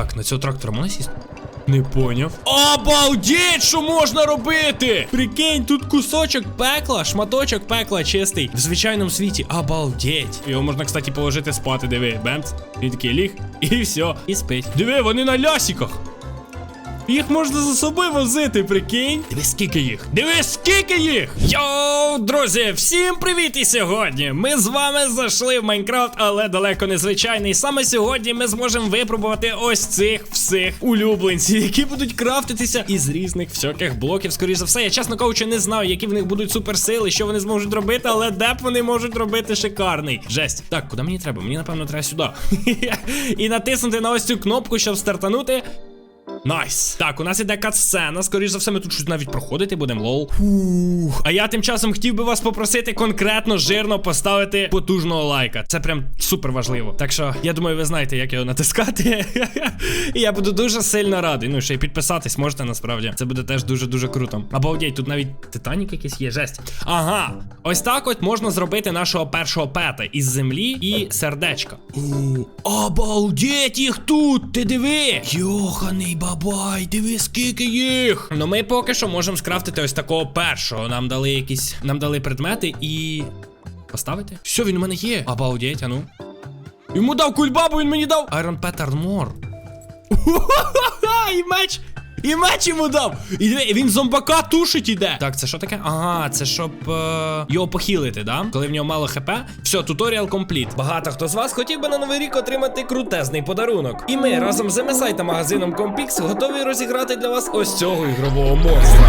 Так, на цього трактора можна сісти? Не поняв. Обалдеть, що можна робити! Прикинь, тут кусочок пекла, шматочок пекла чистий. В звичайному світі. Обалдеть. Його можна, кстати, положити спати, диви. Бемц. Він такий ліг. І все. І спить. Диви, вони на лясіках. Їх можна за собою возити, прикинь. Диви, скільки їх. Диви, скільки їх. Йоу, друзі, всім привіт! І сьогодні ми з вами зайшли в Майнкрафт, але далеко не звичайний. Саме сьогодні ми зможемо випробувати ось цих всіх улюбленців, які будуть крафтитися із різних всяких блоків. Скоріше за все, я чесно кажучи, не знаю, які в них будуть суперсили, що вони зможуть робити, але де б вони можуть робити шикарний. Жесть. Так, куди мені треба? Мені напевно треба сюди. І натиснути на ось цю кнопку, щоб стартанути. Найс. Так, у нас іде катсцена. Скоріше за все, ми тут щось навіть проходити будемо, лол. Фух. А я тим часом хотів би вас попросити конкретно жирно поставити потужного лайка. Це прям супер важливо. Так що я думаю, ви знаєте, як його натискати. І я буду дуже сильно радий. Ну, ще й підписатись можете насправді. Це буде теж дуже-дуже круто. Обалдеть, тут навіть Титанік якийсь є, жесть. Ага. Ось так от можна зробити нашого першого пета із землі і сердечка. Обалдеть їх тут! Ти диви! Йоханий бабай, диви, скільки їх! Ну ми поки що можемо скрафтити ось такого першого. Нам дали якісь. Нам дали предмети і. Поставити? Все, він у мене є. Обалдеть, а ну. Йому дав кульбабу, він мені дав. Айрон Pet Мор. І меч! І меч йому дав! І він зомбака тушить іде. Так, це що таке? Ага, це щоб е, його похилити, да? Коли в нього мало хп. Все, туторіал компліт. Багато хто з вас хотів би на новий рік отримати крутезний подарунок. І ми разом з MSI та магазином Compix готові розіграти для вас ось цього ігрового монстра.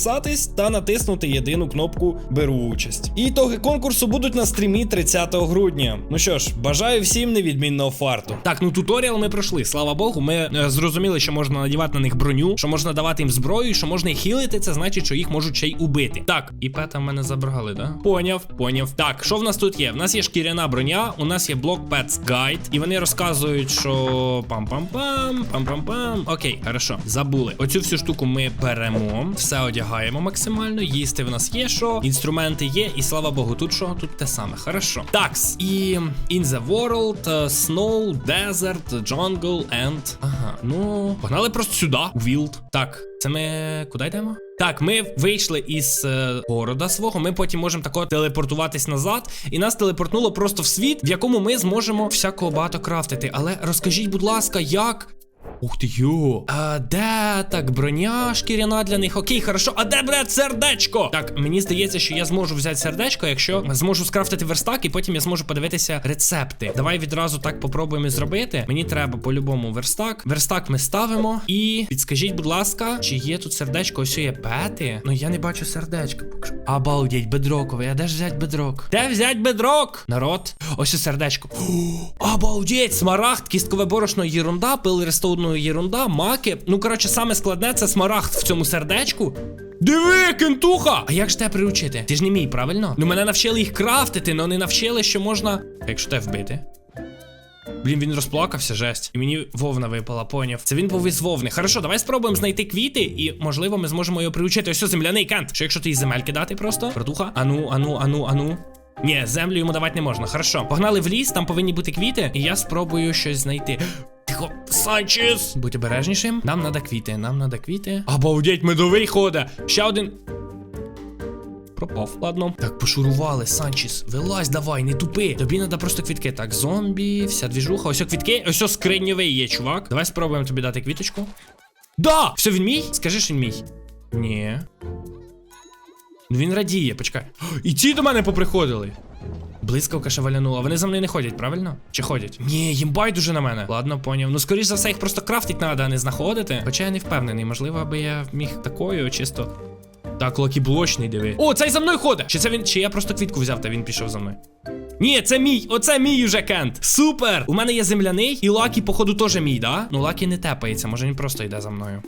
підписатись та натиснути єдину кнопку Беру участь. І ітоги конкурсу будуть на стрімі 30 грудня. Ну що ж, бажаю всім невідмінного фарту. Так, ну туторіал ми пройшли. Слава Богу, ми е, зрозуміли, що можна надівати на них броню, що можна давати їм зброю, що можна їх хілити. Це значить, що їх можуть ще й убити. Так, і пета в мене забрали, да? Поняв, поняв. Так, що в нас тут є? В нас є шкіряна броня, у нас є блок Pets Guide, і вони розказують, що пам-пам-пам, пам-пам-пам. Окей, хорошо, забули. Оцю всю штуку ми беремо, все одягаємо максимально. Їсти в нас є що, інструменти є, і слава Богу, тут що? Тут те саме. Хорошо. Такс, і In the World, е, Snow, Desert, Jungle and. Ага, ну, погнали просто сюди, у Wild. Так, це ми куди йдемо? Так, ми вийшли із е, города свого. Ми потім можемо тако телепортуватись назад, і нас телепортнуло просто в світ, в якому ми зможемо всякого багато крафтити. Але розкажіть, будь ласка, як. Ух ти йо. А де так броня шкіряна для них? Окей, хорошо. А де, блядь, сердечко? Так, мені здається, що я зможу взяти сердечко, якщо зможу скрафтити верстак, і потім я зможу подивитися рецепти. Давай відразу так попробуємо зробити. Мені треба по-любому верстак. Верстак ми ставимо. І підскажіть, будь ласка, чи є тут сердечко? Ось є пети. Ну я не бачу сердечка. Обалдеть, бедроковий. А де ж взять бедрок? Де взять бедрок? Народ. Ось і сердечко. Обалдеть, смарагд, кісткове борошно, єрунда, пил рестовну єрунда, маки. Ну, коротше, саме складне це смарагд в цьому сердечку. Диви, кентуха! А як ж тебе приучити? Ти ж не мій, правильно? Ну мене навчили їх крафтити, але не навчили, що можна. Якщо тебе вбити. Блін, він розплакався, жесть. І мені вовна випала, поняв. Це він був із вовни. Хорошо, давай спробуємо знайти квіти, і можливо ми зможемо його приучити. Ось земляний кент. Що якщо ти із земель кидати просто? Братуха? Ану, ану, ану, ану. Ні, землю йому давати не можна. Хорошо. Погнали в ліс, там повинні бути квіти, і я спробую щось знайти. Тихо, Санчес! Будь обережнішим. Нам надо квіти, нам надо квіти. Обалдеть, медовий ходе. Ще один. Пропав, ладно. Так, пошурували, Санчес. Вилазь, давай, не тупи. Тобі треба просто квітки. Так, зомбі, вся двіжуха. Ось квітки, ось скриньовий є, чувак. Давай спробуємо тобі дати квіточку. Да! Все, він мій? Скажи, що він мій. Ні. Ну він радіє, почекай. І ті до мене поприходили. Блискавка шевалянула. Вони за мною не ходять, правильно? Чи ходять? Ні, їм байдуже на мене. Ладно, поняв. Ну, скоріш за все, їх просто крафтить треба, а не знаходити. Хоча я не впевнений, можливо, аби я міг такою чисто. Так, лакіблочний диви. О, цей за мною ходить! Чи це він. Чи я просто квітку взяв, та він пішов за мною? Ні, це мій, оце мій уже кент. Супер! У мене є земляний, і Лакі, походу, теж мій, да? Ну Лакі не тепається, може він просто йде за мною.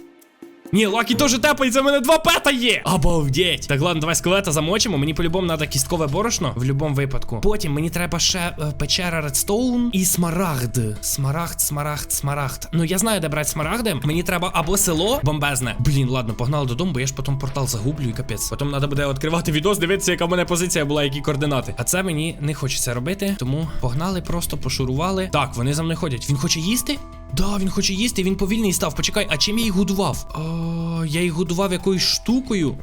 Ні, Лакі теж тепається, в мене два пета є! Обалдеть! Так, ладно, давай скелета замочимо. Мені по-любому треба кісткове борошно в будь-якому випадку. Потім мені треба ще е, печера редстоун і смарагд. Смарагд, смарагд, смарагд. Ну я знаю, де брати смарагди. Мені треба або село бомбезне. Блін, ладно, погнали додому, бо я ж потім портал загублю і капець. Потім треба буде відкривати відос, дивитися, яка в мене позиція була, які координати. А це мені не хочеться робити. Тому погнали, просто пошурували. Так, вони за мною ходять. Він хоче їсти? Да, він хоче їсти, він повільний став. Почекай, а чим я їх годував? О, я їх годував якоюсь штукою.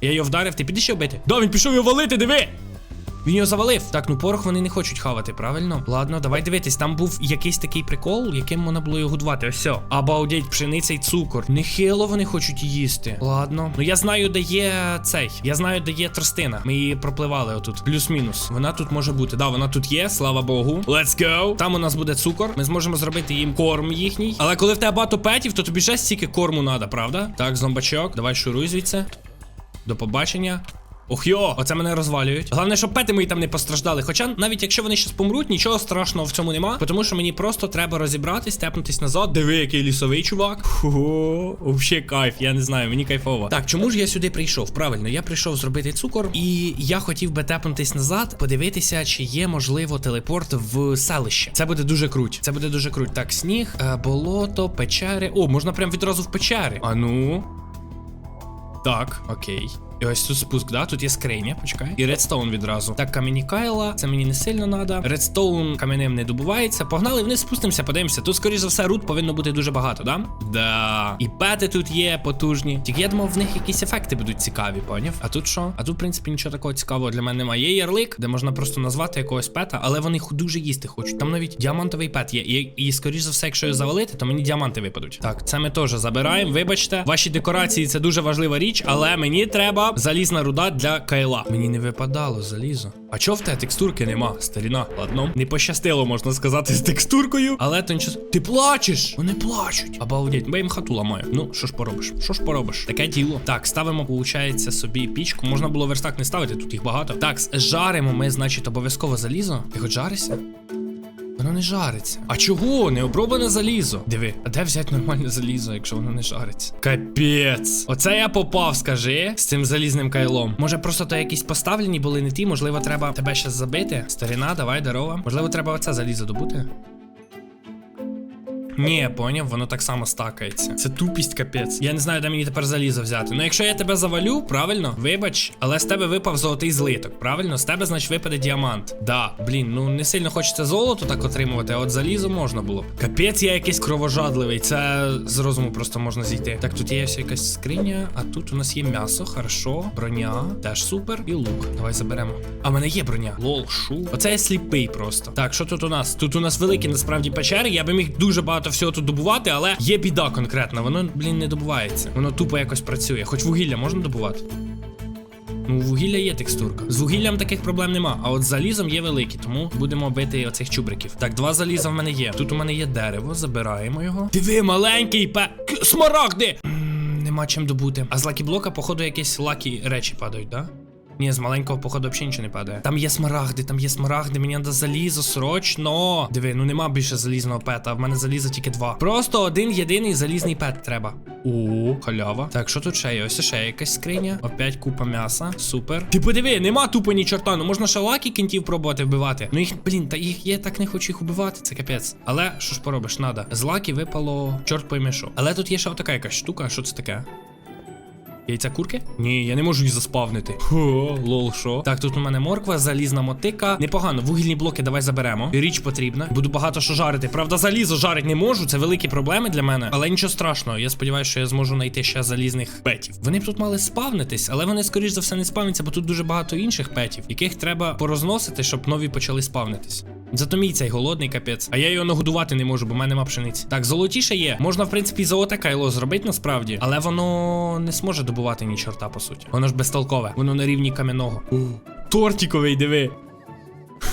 Я його вдарив, ти підеш його бити? Да, він пішов його валити, диви! Він його завалив. Так, ну порох вони не хочуть хавати, правильно? Ладно, давай дивитись. Там був якийсь такий прикол, яким можна було його годувати. Ось. Обалдеть, пшениця й цукор. Нехило вони хочуть їсти. Ладно. Ну я знаю, де є цей. Я знаю, де є тростина. Ми її пропливали отут. Плюс-мінус. Вона тут може бути. Да, вона тут є, слава Богу. Let's go. Там у нас буде цукор. Ми зможемо зробити їм корм їхній. Але коли в тебе багато петів, то тобі ще стільки корму треба, правда? Так, зомбачок, давай шуруй звідси. До побачення. Ох йо, оце мене розвалюють. Головне, щоб пети мої там не постраждали. Хоча навіть якщо вони щас помруть, нічого страшного в цьому нема. Тому що мені просто треба розібратись, тепнутись назад. Диви, який лісовий чувак. Фу, вообще кайф, я не знаю, мені кайфово. Так, чому ж я сюди прийшов? Правильно, я прийшов зробити цукор, і я хотів би тепнутись назад, подивитися, чи є можливо телепорт в селище. Це буде дуже круть. Це буде дуже круть. Так, сніг, е, болото, печери. О, можна прям відразу в печери. А ну. Так, окей. І ось тут спуск, да? Тут є скриня, почекай. І редстоун відразу. Так, камені Кайла, це мені не сильно надо. Редстоун каменем не добувається. Погнали вниз, спустимося, подивимося. Тут, скоріш за все, рут повинно бути дуже багато, да? Да. І пети тут є потужні. Тільки я думав, в них якісь ефекти будуть цікаві, поняв? А тут що? А тут, в принципі, нічого такого цікавого для мене немає. Є ярлик, де можна просто назвати якогось пета, але вони дуже їсти хочуть. Там навіть діамантовий пет є. І, і скоріш за все, якщо його завалити, то мені діаманти випадуть. Так, це ми теж забираємо. Вибачте, ваші декорації це дуже важлива річ, але мені треба залізна руда для кайла. Мені не випадало залізо. А чого в тебе текстурки нема? Старіна, ладно. Не пощастило, можна сказати, з текстуркою. Але то нічого. Ти плачеш! Вони плачуть. Обалдеть, бо їм хату ламаю. Ну, що ж поробиш? Що ж поробиш? Таке діло. Так, ставимо, виходить, собі пічку. Можна було верстак не ставити, тут їх багато. Так, жаримо ми, значить, обов'язково залізо. Ти хоч жаришся? Воно не жариться. А чого? Не оброблене залізо. Диви, а де взяти нормальне залізо, якщо воно не жариться? Капець. Оце я попав, скажи, з цим залізним кайлом. Може, просто то якісь поставлені були не ті, можливо, треба тебе ще забити. Старіна, давай, дарова. Можливо, треба оце залізо добути. Ні, поняв, воно так само стакається. Це тупість капець. Я не знаю, де мені тепер залізо взяти. Ну, якщо я тебе завалю, правильно, вибач, але з тебе випав золотий злиток. Правильно, з тебе, значить, випаде діамант. Да, блін, ну не сильно хочеться золото так отримувати, а от залізо можна було. Капець, я якийсь кровожадливий. Це з розуму просто можна зійти. Так, тут є ось якась скриня, а тут у нас є м'ясо, хорошо, броня, теж супер, і лук. Давай заберемо. А в мене є броня. Лол, шу. Оце я сліпий просто. Так, що тут у нас? Тут у нас великі насправді печери. Я би міг дуже багато всього тут добувати, але є біда конкретна. Воно, блін, не добувається. Воно тупо якось працює. Хоч вугілля можна добувати. Ну, у вугілля є текстурка. З вугіллям таких проблем нема. А от залізом є великі, тому будемо бити оцих чубриків. Так, два заліза в мене є. Тут у мене є дерево, забираємо його. Диви, маленький пе. Смарагди! М, Нема чим добути. А з лакіблока, походу, якісь лакі речі падають, да? Ні, з маленького походу взагалі нічого не падає. Там є смарагди, там є смарагди, мені треба залізо срочно. Диви, ну нема більше залізного пета, в мене заліза тільки два. Просто один єдиний залізний пет треба. О, халява. Так, що тут ще є? Ось ще якась скриня. Опять купа м'яса. Супер. Ти подиви, нема тупо ні чорта. Ну можна ще лакі кінтів пробувати вбивати. Ну їх, блін, та їх я так не хочу їх убивати. Це капець. Але що ж поробиш, надо. З лакі випало чорт пойми що. Але тут є ще така якась штука. Що це таке? Яйця курки? Ні, я не можу їх заспавнити. Хо, лол, що? Так, тут у мене морква, залізна мотика. Непогано, вугільні блоки давай заберемо. Річ потрібна. Буду багато що жарити. Правда, залізо жарить не можу. Це великі проблеми для мене. Але нічого страшного. Я сподіваюся, що я зможу знайти ще залізних петів. Вони б тут мали спавнитись, але вони, скоріш за все, не спавняться, бо тут дуже багато інших петів, яких треба порозносити, щоб нові почали спавнитись. Зато мій цей голодний капець. А я його нагодувати не можу, бо в мене нема пшениці. Так, золотіше є. Можна, в принципі, золоте кайло зробити насправді, але воно не зможе добувати ні чорта, по суті. Воно ж безтолкове, воно на рівні кам'яного. Тортіковий, диви.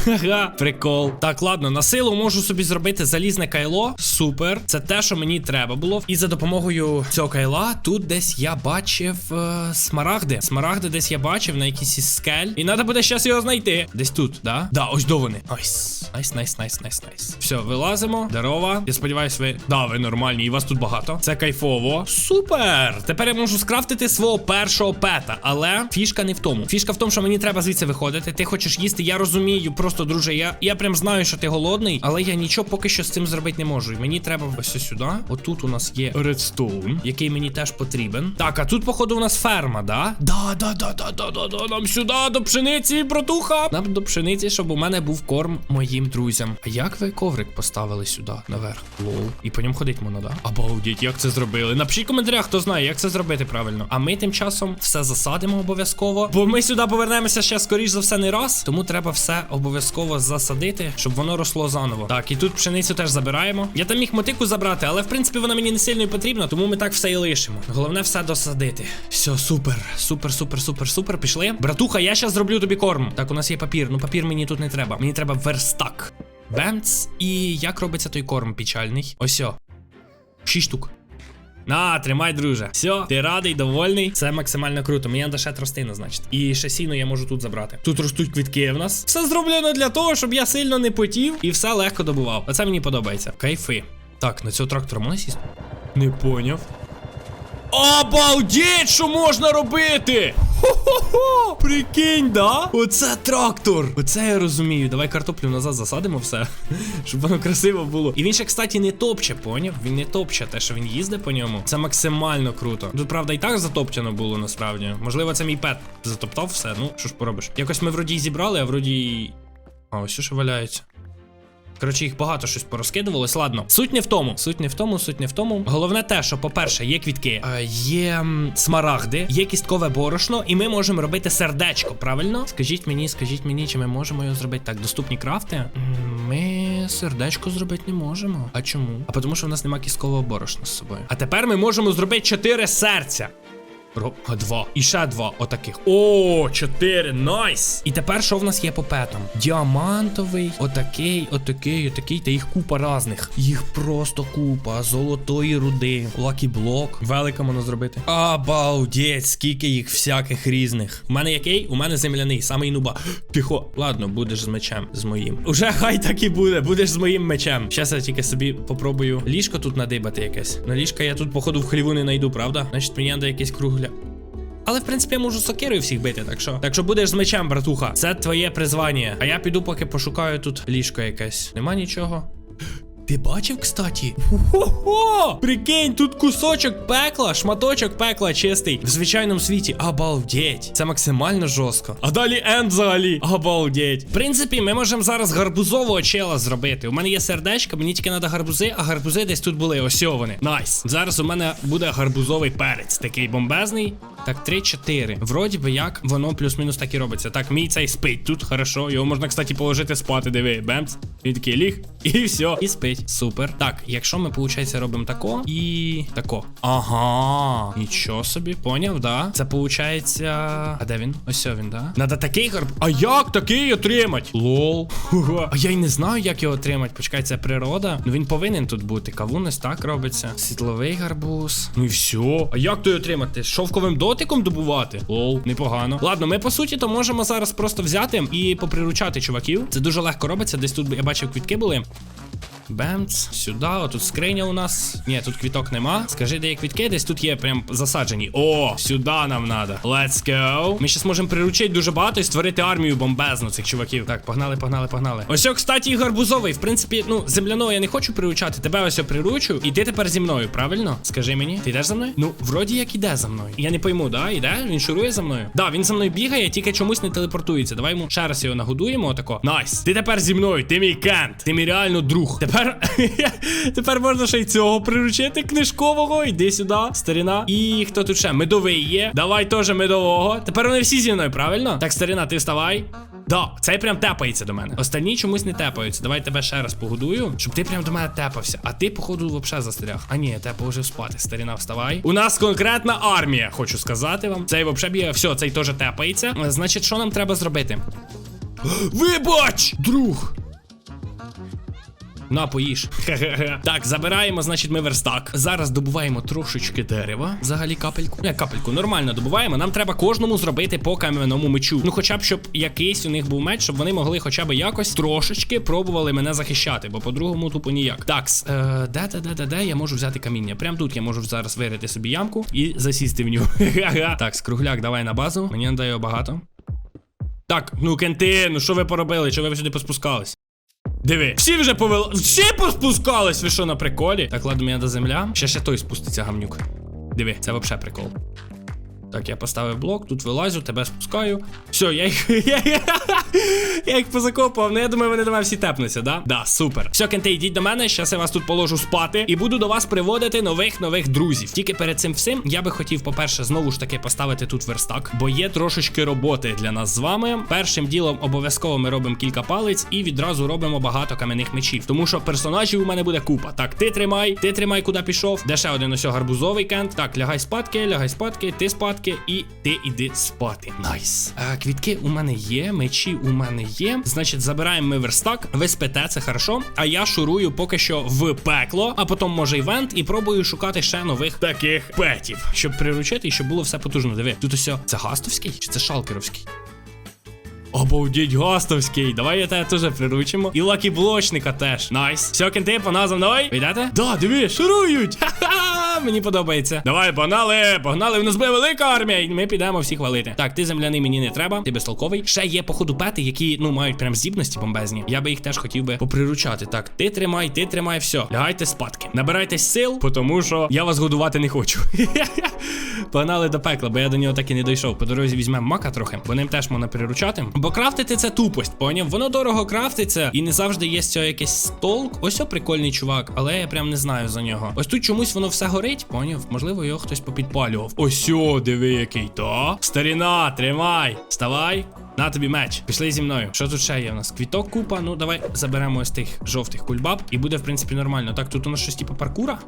Ха-ха, прикол. Так, ладно, на силу можу собі зробити залізне кайло. Супер. Це те, що мені треба було. І за допомогою цього кайла тут десь я бачив е, смарагди. Смарагди десь я бачив на якійсь із скель. І треба буде щас його знайти. Десь тут, да? Да, ось до вони. Найс. Найс, найс, найс, найс, найс. Все, вилазимо. Здорово. Я сподіваюсь, ви. Да, ви нормальні, і вас тут багато. Це кайфово. Супер! Тепер я можу скрафтити свого першого пета. Але фішка не в тому. Фішка в тому, що мені треба звідси виходити. Ти хочеш їсти, я розумію. Просто, друже, я, я прям знаю, що ти голодний, але я нічого поки що з цим зробити не можу. І мені треба ось сюди. Отут у нас є редстоун, який мені теж потрібен. Так, а тут, походу, у нас ферма, да? Да, да, да, да, да, да, да. Нам сюди до пшениці, братуха. Нам до пшениці, щоб у мене був корм моїм друзям. А як ви коврик поставили сюди наверх? Лол. І по ньому ходить можна, да? Обалдіть, як це зробили? Напишіть коментарях, хто знає, як це зробити правильно. А ми тим часом все засадимо обов'язково. Бо ми сюди повернемося ще скоріш за все не раз. Тому треба все обов'язково засадити, щоб воно росло заново. Так, і тут пшеницю теж забираємо. Я там міг мотику забрати, але в принципі вона мені не сильно і потрібна, тому ми так все і лишимо. Головне все досадити. Все, супер, супер, супер, супер, супер. Пішли. Братуха, я щас зроблю тобі корм. Так, у нас є папір. Ну папір мені тут не треба. Мені треба верстак. Бемц. І як робиться той корм печальний? Ось. о. Шість штук. На, тримай, друже. Все, ти радий, довольний. Це максимально круто. Мені треба ще тростину, значить. І ще я можу тут забрати. Тут ростуть квітки в нас. Все зроблено для того, щоб я сильно не потів і все легко добував. Оце мені подобається. Кайфи. Так, на цього трактора можна сісти? Не поняв. Обалдіть, що можна робити! Хо-хо-хо! Прикинь, да? Оце трактор! Оце я розумію. Давай картоплю назад засадимо все, щоб воно красиво було. І він ще, кстати, не топче, поняв? Він не топче те, що він їздить по ньому. Це максимально круто. Тут, правда, і так затопчено було насправді. Можливо, це мій пет затоптав все. Ну, що ж поробиш? Якось ми вроді й зібрали, а вроді. А, ось що валяється. Коротше, їх багато щось порозкидувалось. Ладно, суть не в тому. Суть не в тому, суть не в тому. Головне те, що, по-перше, є квітки, е, є смарагди, є кісткове борошно, і ми можемо робити сердечко, правильно? Скажіть мені, скажіть мені, чи ми можемо його зробити так? Доступні крафти? Ми сердечко зробити не можемо. А чому? А тому, що в нас немає кісткового борошна з собою. А тепер ми можемо зробити чотири серця. Ро... а, Два. І ще два отаких. О, чотири. Найс! І тепер що в нас є по петам? Діамантовий, отакий, отакий, отакий. Та їх купа разних. Їх просто купа. Золотої руди. Лакі блок. Велика можна зробити. Обалдеть, скільки їх всяких різних. У мене який? У мене земляний, самий нуба. Тихо. Ладно, будеш з мечем, з моїм. Уже хай так і буде. Будеш з моїм мечем. Щас я тільки собі попробую ліжко тут надибати якесь. На ліжка я тут, походу, в хліву не знайду, правда? Значить, мені треба якесь кругля. Але в принципі я можу сокирою всіх бити, так що. Так що будеш з мечем, братуха. Це твоє призвання. А я піду, поки пошукаю тут ліжко якесь. Нема нічого. Ти бачив, кстати? Хо-хо! Прикинь, тут кусочок пекла, шматочок пекла чистий в звичайному світі. Обалдеть. Це максимально жорстко. А далі енд взагалі. Обалдеть. В принципі, ми можемо зараз гарбузового чела зробити. У мене є сердечко, мені тільки треба гарбузи, а гарбузи десь тут були. Ось вони. Найс. Зараз у мене буде гарбузовий перець, такий бомбезний. Так, 3-4. Вроді би як воно плюс-мінус так і робиться. Так, мій цей спить тут, хорошо. Його можна, кстати, положити спати. Диви, бемц. Він такий ліг. І все. І спить. Супер. Так, якщо ми, виходить, робимо тако і тако. Ага. Нічого собі, поняв, да? Це виходить. А де він? Ось він, да? Надо такий гарб. А як такий отримать? Лол. А я й не знаю, як його отримати. Почекай, це природа. Ну він повинен тут бути. Кавун так робиться. Світловий гарбуз. Ну і все. А як то його отримати? Шовковим дотиком? Дротиком добувати. Лол, непогано. Ладно, ми по суті то можемо зараз просто взяти і поприручати чуваків. Це дуже легко робиться. Десь тут я бачив квітки були. Бемц, сюди, отут скриня у нас. Ні, тут квіток нема. Скажи, де є квітки, десь тут є прям засаджені. О, сюди нам надо. Let's go. Ми ще можемо приручити дуже багато і створити армію бомбезну цих чуваків. Так, погнали, погнали, погнали. Ось, кстати, і гарбузовий. В принципі, ну, земляного я не хочу приручати. Тебе ось приручу. І ти тепер зі мною, правильно? Скажи мені, ти йдеш за мною? Ну, вроді як іде за мною. Я не пойму, да? Іде? Він шурує за мною. Да, він за мною бігає, тільки чомусь не телепортується. Давай йому ще раз його нагодуємо. Отако. Найс. Ти тепер зі мною, ти мій кент. Ти мій реально друг. Тепер. Тепер можна ще й цього приручити. Книжкового. Йди сюди, старіна. І хто тут ще? Медовий є. Давай теж медового. Тепер вони всі зі мною, правильно? Так, старіна, ти вставай. Да, цей прям тепається до мене. Остальні чомусь не тепаються. Давай тебе ще раз погодую, щоб ти прям до мене тепався. А ти, походу, вообще застряг. А ні, я тебе положив спати. Старіна, вставай. У нас конкретна армія, хочу сказати вам. Цей вообще б'є. Все, цей теж тепається. Значить, що нам треба зробити? Вибач! Друг! На, поїж. Хе-хе-хе. Так, забираємо, значить, ми верстак. Зараз добуваємо трошечки дерева. Взагалі капельку. Не, капельку, нормально добуваємо. Нам треба кожному зробити по кам'яному мечу. Ну, хоча б щоб якийсь у них був меч, щоб вони могли хоча б якось трошечки пробували мене захищати, бо по-другому тупо ніяк. Так, с- е, де, де, де, де, де я можу взяти каміння? Прям тут я можу зараз вирити собі ямку і засісти в нього. Так, скругляк, давай на базу. Мені не дає багато. Так, ну кенти, ну що ви поробили? Чого ви сюди поспускались? Диви, всі вже повели. Всі поспускались, ви що на приколі? Так, ладно, мене до земля. Ще ще той спуститься гамнюк. Диви, це взагалі прикол. Так, я поставив блок, тут вилазю, тебе спускаю. Все, я їх. я їх позакопував. Ну я думаю, вони до мене всі тепнуться, да? Да, супер. Все, кенте, йдіть до мене. Щас я вас тут положу спати. І буду до вас приводити нових нових друзів. Тільки перед цим всім я би хотів, по-перше, знову ж таки поставити тут верстак, бо є трошечки роботи для нас з вами. Першим ділом обов'язково ми робимо кілька палиць і відразу робимо багато кам'яних мечів. Тому що персонажів у мене буде купа. Так, ти тримай, ти тримай, куди пішов. Де ще один ось гарбузовий кент. Так, лягай спадки, лягай спадки, ти спадки, і ти іди спати. Найс. А, квітки у мене є, мечі у мене є. Значить, забираємо ми верстак. Ви спите, це хорошо. А я шурую поки що в пекло, а потім може івент, і пробую шукати ще нових таких петів, щоб приручити і щоб було все потужно. Диви, тут ось це гастовський чи це шалкеровський? Обалдіть, гастовський. Давай я тебе теж приручимо. І лакі блочника теж. Найс. Все, кенти, пана за мною. Ви йдете? Да, диви, шурують. Ха-ха, мені подобається. Давай, погнали, погнали. В нас буде велика армія. І ми підемо всіх валити. Так, ти земляний мені не треба, ти безтолковий. Ще є, походу, пети, які ну мають прям здібності бомбезні. Я би їх теж хотів би поприручати. Так, ти тримай, ти тримай, все. Лягайте спадки. Набирайтесь сил, тому що я вас годувати не хочу. Погнали до пекла, бо я до нього так і не дійшов. По дорозі візьмемо мака трохи, бо ним теж можна приручати. Бо крафтити це тупость, поняв? Воно дорого крафтиться, і не завжди є з цього якийсь толк. Ось о прикольний чувак, але я прям не знаю за нього. Ось тут чомусь воно все горить, поняв? Можливо, його хтось попідпалював. Осьо, диви, який то. Старіна, тримай, вставай. На тобі меч. Пішли зі мною. Що тут ще є у нас? Квіток купа. Ну давай заберемо ось тих жовтих кульбаб, і буде, в принципі, нормально. Так, тут у нас щось типу паркура.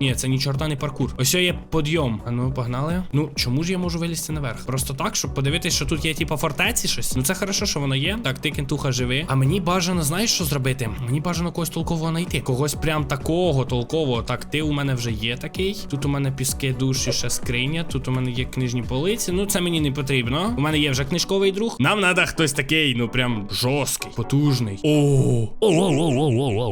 Ні, це ні чорта не паркур. Ось є подйом. А ну, погнали. Ну, чому ж я можу вилізти наверх? Просто так, щоб подивитись, що тут є, типа, фортеці щось. Ну це хорошо, що воно є. Так, ти кентуха живи. А мені бажано, знаєш, що зробити? Мені бажано когось толкового знайти. Когось прям такого толкового. Так, ти у мене вже є такий. Тут у мене піски душі, ще скриня. Тут у мене є книжні полиці. Ну, це мені не потрібно. У мене є вже книжковий друг. Нам треба хтось такий, ну прям жорсткий, потужний. О.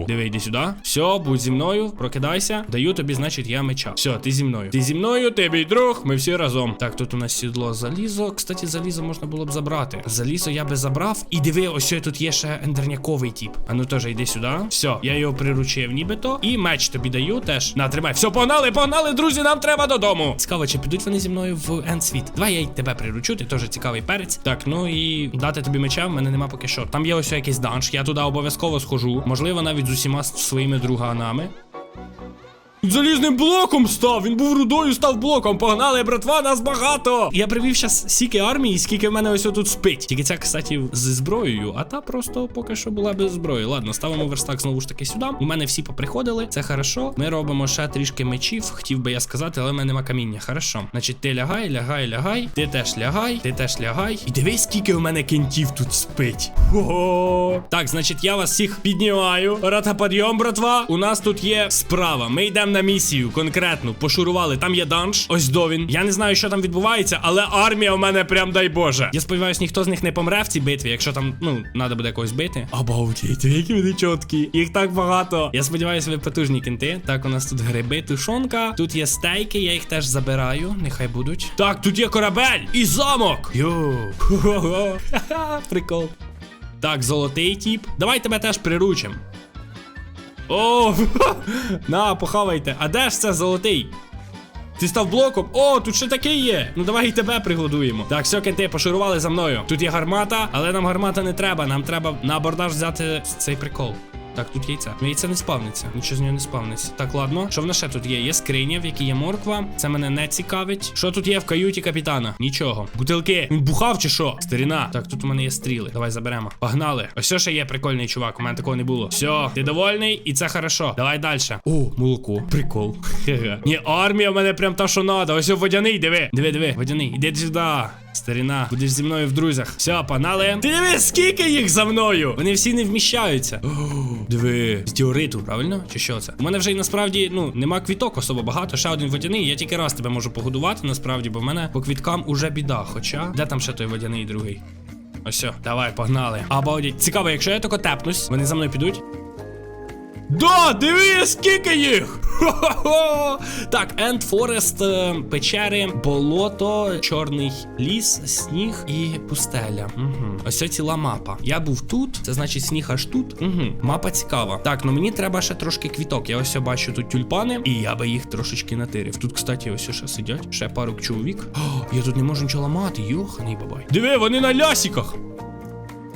Диви, йди сюди. Все, будь зі мною, прокидайся. Даю тобі, значить, я меча. Все, ти зі мною. Ти зі мною, ти мій друг, ми всі разом. Так, тут у нас сідло залізо. Кстати, залізо можна було б забрати. Залізо я би забрав. І диви, ось тут є ще ендерняковий тип. А ну теж йди сюди. Все, я його приручив, нібито. І меч тобі даю теж. На, тримай. Все, погнали, погнали, друзі, нам треба додому. Цікаво, чи підуть вони зі мною в Ендсвіт. Давай я й тебе приручу, ти теж цікавий перець. Так, ну і дати тобі меча в мене нема поки що. Там є ось якийсь данж, я туди обов'язково схожу. Можливо, навіть з усіма своїми друганами. Залізним блоком став. Він був рудою, став блоком. Погнали, братва, нас багато. Я привів щас стільки армії, скільки в мене ось тут спить. Тільки ця, кстати, зі зброєю, а та просто поки що була без зброї. Ладно, ставимо верстак знову ж таки сюди. У мене всі поприходили. Це хорошо. Ми робимо ще трішки мечів, хотів би я сказати, але в мене нема каміння. Хорошо. Значить, ти лягай, лягай, лягай. Ти теж лягай, ти теж лягай. І дивись, скільки у мене кентів тут спить. Ого. Так, значить, я вас всіх піднімаю. Рата підйом, братва. У нас тут є справа. Ми йдемо йдемо на місію конкретну. Пошурували. Там є данж. Ось до він. Я не знаю, що там відбувається, але армія у мене прям дай Боже. Я сподіваюся, ніхто з них не помре в цій битві, якщо там, ну, треба буде когось бити. Обалдіть, які вони чіткі. Їх так багато. Я сподіваюся, ви потужні кінти. Так, у нас тут гриби, тушонка. Тут є стейки, я їх теж забираю. Нехай будуть. Так, тут є корабель і замок. Йоу. Хо-хо-хо. Прикол. Так, золотий тіп. Давай тебе теж приручим. О, на, похавайте. А де ж це золотий? Ти став блоком? О, тут ще такий є. Ну давай і тебе пригодуємо. Так, все, кенти, поширували за мною. Тут є гармата, але нам гармата не треба. Нам треба на абордаж взяти цей прикол. Так, тут яйця. Ну, Яйця не спавниться. Нічого з нього не спавниться. Так, ладно. Що в нас ще тут є? Є скриня, в якій є морква. Це мене не цікавить. Що тут є в каюті капітана? Нічого. Бутилки. Він бухав чи що? Старіна. Так, тут у мене є стріли. Давай заберемо. Погнали. Ось ще є прикольний чувак. У мене такого не було. Все, ти довольний, і це хорошо. Давай далі. О, молоко. Прикол. Ні, армія в мене прям та, що надо. Ось водяний, диви. Диви, диви. Водяний. Іди сюди. Старіна, будеш зі мною в друзях. Все, панали. Ти диви, скільки їх за мною? Вони всі не вміщаються. О, диви, з діориту, правильно? Чи що це? У мене вже й насправді ну нема квіток особо багато. Ще один водяний. Я тільки раз тебе можу погодувати, насправді, бо в мене по квіткам уже біда. Хоча, де там ще той водяний другий? Ось, давай, погнали. Обалдеть. Цікаво, якщо я тако тепнусь, вони за мною підуть. Да, диви, скільки їх! Хо-хо-хо! Так, Енд Форест, печери, болото, чорний ліс, сніг і пустеля. Угу. Ось це ціла мапа. Я був тут, це значить сніг аж тут. Угу. Мапа цікава. Так, ну мені треба ще трошки квіток. Я ось бачу тут тюльпани, і я би їх трошечки натирив. Тут, кстати, ось ще сидять. Ще пару чоловік. О, я тут не можу нічого ламати, йоханий бабай. Диви, вони на лясіках.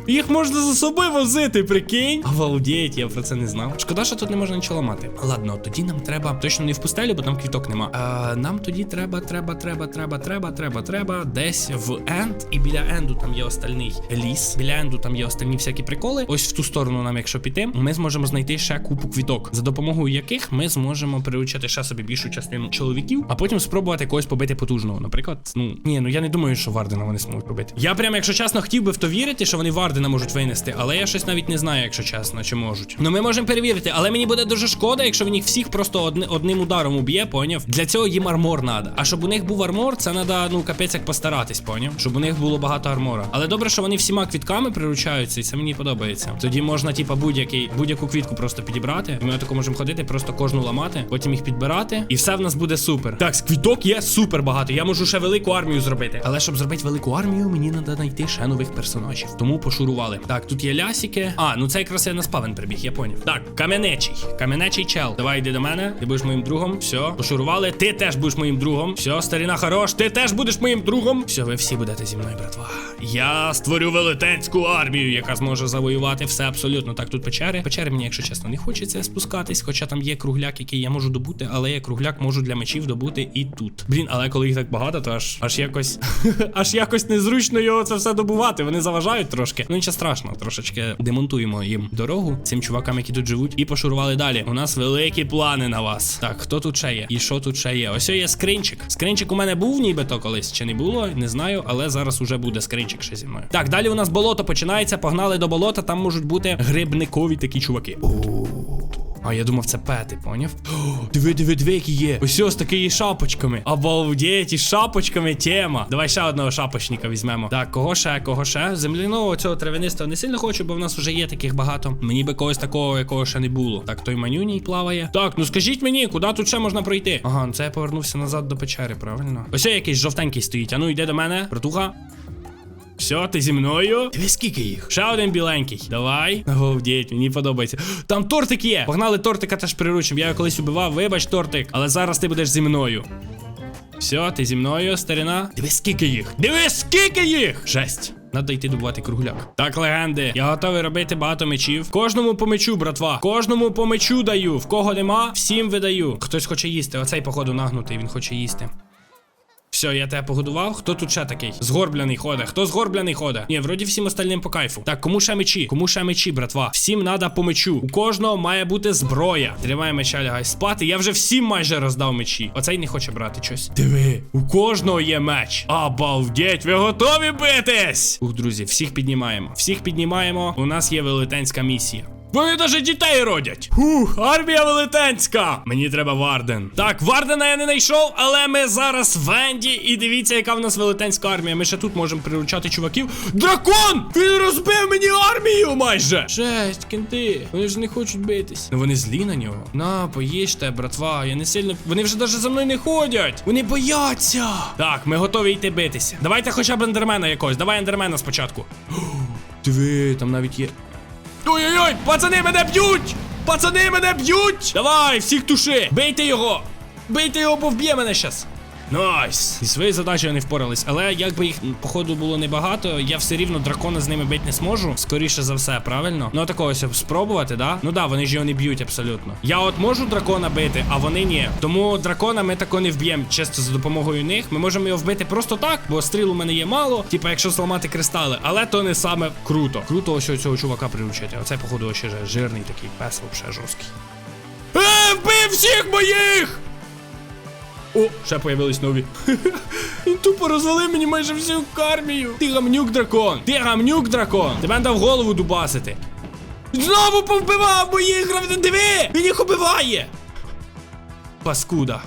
Їх можна за собою возити, прикинь. Обалдеть, я про це не знав. Шкода, що тут не можна нічого ламати. Ладно, тоді нам треба точно не в пустелі, бо там квіток нема. А, нам тоді треба, треба, треба, треба, треба, треба, треба десь в енд. І біля енду там є остальний ліс. Біля енду там є остальні всякі приколи. Ось в ту сторону нам, якщо піти, ми зможемо знайти ще купу квіток, за допомогою яких ми зможемо приручити ще собі більшу частину чоловіків, а потім спробувати когось побити потужного. Наприклад, ну ні, ну я не думаю, що Вардена вони зможуть побити. Я прям, якщо чесно, хотів би в то вірити, що вони Вардена можуть винести, але я щось навіть не знаю, якщо чесно, чи можуть. Ну ми можемо перевірити, але мені буде дуже шкода, якщо він їх всіх просто одни, одним ударом уб'є, поняв? Для цього їм армор надо. А щоб у них був армор, це треба, ну капець як постаратись, поняв? Щоб у них було багато армора. Але добре, що вони всіма квітками приручаються, і це мені подобається. Тоді можна, типа, будь-який будь-яку квітку просто підібрати. І ми тако можемо ходити, просто кожну ламати, потім їх підбирати, і все в нас буде супер. Так, квіток є супер багато. Я можу ще велику армію зробити. Але щоб зробити велику армію, мені треба знайти ще нових персонажів. Тому пошурували. Так, тут є лясіки. А, ну це якраз я на спавен прибіг, я поняв. Так, кам'янечий. Кам'янечий чел. Давай йди до мене. Ти будеш моїм другом. Все, пошурували. Ти теж будеш моїм другом. Все, старіна хорош. Ти теж будеш моїм другом. Все, ви всі будете зі мною, братва. Я створю велетенську армію, яка зможе завоювати все абсолютно. Так, тут печери. Печери мені, якщо чесно, не хочеться спускатись, хоча там є кругляк, який я можу добути, але я кругляк можу для мечів добути і тут. Блін, але коли їх так багато, то аж аж якось аж якось незручно його це все добувати. Вони заважають трошки. Ну нічого страшного, трошечки демонтуємо їм дорогу цим чувакам, які тут живуть, і пошурували далі. У нас великі плани на вас. Так, хто тут ще є? І що тут ще є? Ось є скринчик. Скринчик у мене був, нібито колись чи не було, не знаю, але зараз уже буде скринчик ще зі мною. Так, далі у нас болото починається. Погнали до болота. Там можуть бути грибникові такі чуваки. А я думав, це пети, поняв? О, диви, диви, диви, які є. Ось ось такі шапочками. Обалдеть, із шапочками тема. Давай ще одного шапочника візьмемо. Так, кого ще, кого ще? Земляного цього травянистого не сильно хочу, бо в нас вже є таких багато. Мені би когось такого, якого ще не було. Так, той манюній плаває. Так, ну скажіть мені, куди тут ще можна пройти? Ага, ну це я повернувся назад до печери, правильно? Ось якийсь жовтенький стоїть. А ну йде до мене, братуха. Все, ти зі мною? Диви, скільки їх? Ще один біленький. Давай. Обалдеть, мені подобається. Там тортик є. Погнали тортика теж приручим. Я його колись убивав, вибач, тортик. Але зараз ти будеш зі мною. Все, ти зі мною, старина. Диви, скільки їх. Диви, скільки їх! Жесть. Надо йти добувати кругляк. Так, легенди. Я готовий робити багато мечів. Кожному по мечу, братва. Кожному по мечу даю. В кого нема, всім видаю. Хтось хоче їсти. Оцей, походу, нагнутий, він хоче їсти. Все, я тебе погодував. Хто тут ще такий? Згорбляний ходить. Хто згорбляний ходить? Ні, вроді всім остальним по кайфу. Так, кому ще мечі? Кому ще мечі, братва? Всім надо по мечу. У кожного має бути зброя. Тримай меча, лягай спати. Я вже всім майже роздав мечі. Оцей не хоче брати щось. Диви, у кожного є меч. Обалдеть, ви готові битись? Ух, друзі, всіх піднімаємо. Всіх піднімаємо. У нас є велетенська місія. Вони навіть дітей родять. Хух, армія велетенська. Мені треба Варден. Так, Вардена я не знайшов, але ми зараз в Енді. І дивіться, яка в нас велетенська армія. Ми ще тут можемо приручати чуваків. Дракон! Він розбив мені армію майже! Жесть, кінти. Вони ж не хочуть битись. Ну вони злі на нього. На, поїжте, братва. Я не сильно. Вони вже навіть за мною не ходять. Вони бояться. Так, ми готові йти битися. Давайте хоча б ендермена якогось. Давай ендермена спочатку. Диви, там навіть є. Ой-ой-ой, пацани мене б'ють! Пацани мене б'ють! Давай, всіх туши! Бийте його! Бийте його, бо вб'є мене щас! Найс! Зі своєю задачею не впорались, але якби їх походу було небагато, я все рівно дракона з ними бити не зможу. Скоріше за все, правильно? Ну такого ось спробувати, да? Ну да, вони ж його не б'ють абсолютно. Я от можу дракона бити, а вони ні. Тому дракона ми тако не вб'ємо чисто за допомогою них. Ми можемо його вбити просто так, бо стріл у мене є мало. Типа, якщо зламати кристали, але то не саме круто. Круто ось цього чувака приручити. Оце, походу, ще жирний такий пес, вообще жорсткий. Е, вбив всіх моїх! О, ще появились нові. Він тупо розвалив мені майже всю армію. Ти гамнюк дракон. Ти гамнюк дракон. Тебе дав голову дубасити. Знову повбивав моїх гравців. Диви! Він їх убиває. Паскуда.